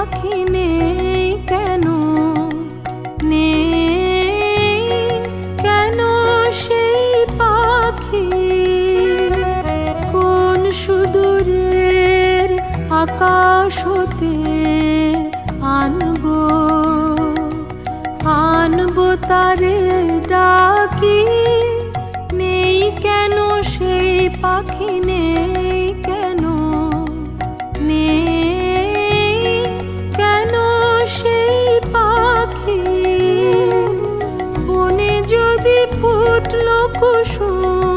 পাখি নেই কেন? নেই কেন সেই পাখি? কোন সুদূরের আকাশ হতে আনব? আনব তারে ডাকি, নেই কেন সেই পাখি নেই? ফুটল কুসুম।